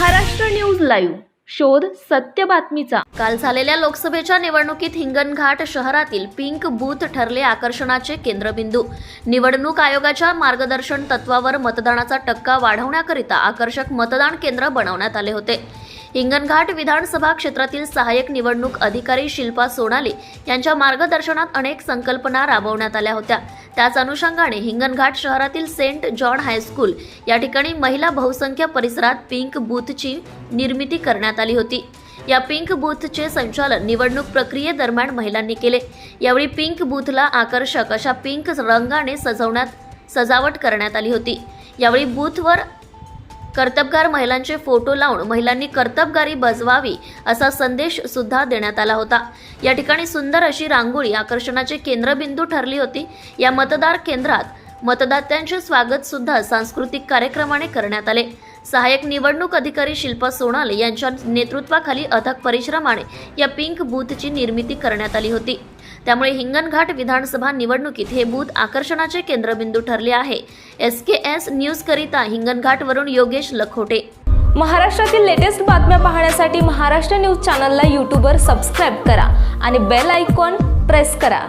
Maharashtra news live. शोध सत्य बातमीचा. काल झालेल्या लोकसभेच्या निवडणुकीत हिंगणघाट शहरातील पिंक बूथ ठरले आकर्षणाचे केंद्रबिंदू. निवडणूक आयोगाच्या मार्गदर्शन तत्वावर मतदानाचा टक्का वाढवण्याकरिता आकर्षक मतदान केंद्र बनवण्यात आले होते. हिंगणघाट विधानसभा क्षेत्रातील सहाय्यक निवडणूक अधिकारी शिल्पा सोनाली यांच्या मार्गदर्शनात अनेक संकल्पना राबवण्यात आल्या होत्या. त्याच अनुषंगाने हिंगणघाट शहरातील सेंट जॉन हायस्कूल या ठिकाणी महिला बहुसंख्य परिसरात पिंक बूथची निर्मिती करण्यात आली होती. या पिंक बूथचे संचालन निवडणूक प्रक्रियेदरम्यान महिलांनी केले. यावेळी पिंक बूथला आकर्षक अशा पिंक रंगाने सजवण्यात सजावट करण्यात आली होती. यावेळी बूथवर कर्तबगार महिलांचे फोटो लावून महिलांनी कर्तबगारी बजवावी असा संदेश सुद्धा देण्यात आला होता. या ठिकाणी सुंदर अशी रांगोळी आकर्षणाचे केंद्रबिंदू ठरली होती. या मतदार केंद्रात मतदात्यांचे स्वागत सुद्धा सांस्कृतिक कार्यक्रमाने करण्यात आले. सहाय्यक निवडणूक अधिकारी शिल्पा सोनाल यांच्या नेतृत्वाखाली अथक परिश्रमाने या पिंक बूथची निर्मिती करण्यात आली होती. त्यामुळे हिंगणघाट विधानसभा निवडणुकीत हे बूथ आकर्षणाचे केंद्रबिंदू ठरले आहे. एस के एस न्यूज करिता हिंगणघाटवरून योगेश लखोटे. महाराष्ट्रातील लेटेस्ट बातम्या पाहण्यासाठी महाराष्ट्र न्यूज चॅनलला यूट्यूबवर सबस्क्राईब करा आणि बेल आयकॉन प्रेस करा.